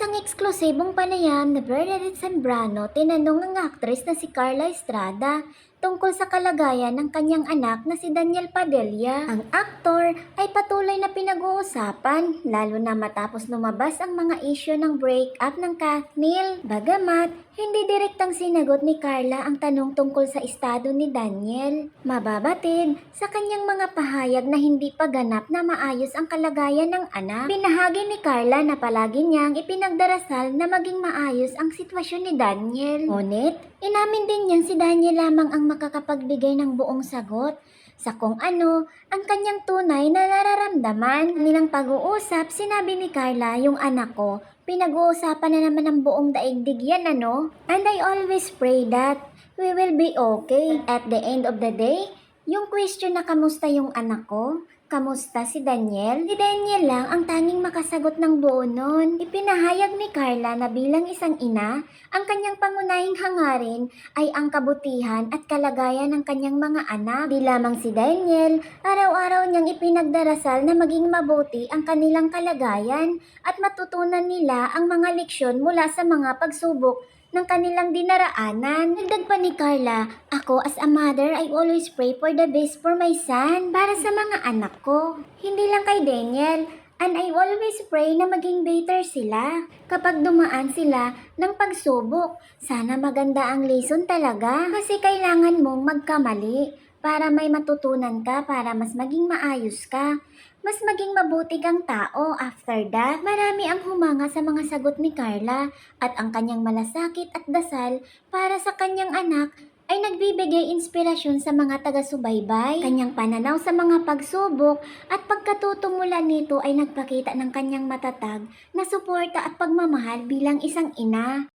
isang eksklusibong panayam na Bernadette Zambrano tinanong ang aktres na si Carla Estrada tungkol sa kalagayan ng kanyang anak na si Daniel Padilla. Ang aktor ay patuloy na pinag-uusapan lalo na matapos lumabas ang mga isyo ng breakup ng Kathniel. Bagamat hindi direktang sinagot ni Carla ang tanong tungkol sa estado ni Daniel. Mababatid sa kanyang mga pahayag na hindi pa ganap na maayos ang kalagayan ng anak. Binahagi ni Carla na palagi niyang ipinagdarasal na maging maayos ang sitwasyon ni Daniel. Ngunit, inamin din niyang si Daniel lamang ang makakapagbigay ng buong sagot sa kung ano ang kanyang tunay na nararamdaman. Nilang pag-uusap, sinabi ni Carla, yung anak ko, pinag-uusapan na naman ng buong daigdig yan ano? And I always pray that we will be okay. At the end of the day, yung question na kamusta yung anak ko, kamusta si Daniel? Si Daniel lang ang tanging makasagot ng buo nun. Ipinahayag ni Carla na bilang isang ina, ang kanyang pangunahing hangarin ay ang kabutihan at kalagayan ng kanyang mga anak. Di lamang si Daniel, araw-araw niyang ipinagdarasal na maging mabuti ang kanilang kalagayan at matutunan nila ang mga leksyon mula sa mga pagsubok ng kanilang dinaraanan. Dagdag pa ni Carla, ako as a mother, I always pray for the best for my son, para sa mga anak ko. Hindi lang kay Daniel, and I always pray na maging better sila kapag dumaan sila ng pagsubok. Sana maganda ang lesson talaga kasi kailangan mong magkamali para may matutunan ka para mas maging maayos ka mas maging mabuti kang tao after that. Marami ang humanga sa mga sagot ni Carla at ang kanyang malasakit at dasal para sa kanyang anak ay nagbibigay inspirasyon sa mga taga-subaybay. Kanyang pananaw sa mga pagsubok at pagkatuto mula nito ay nagpakita ng kanyang matatag na suporta at pagmamahal bilang isang ina.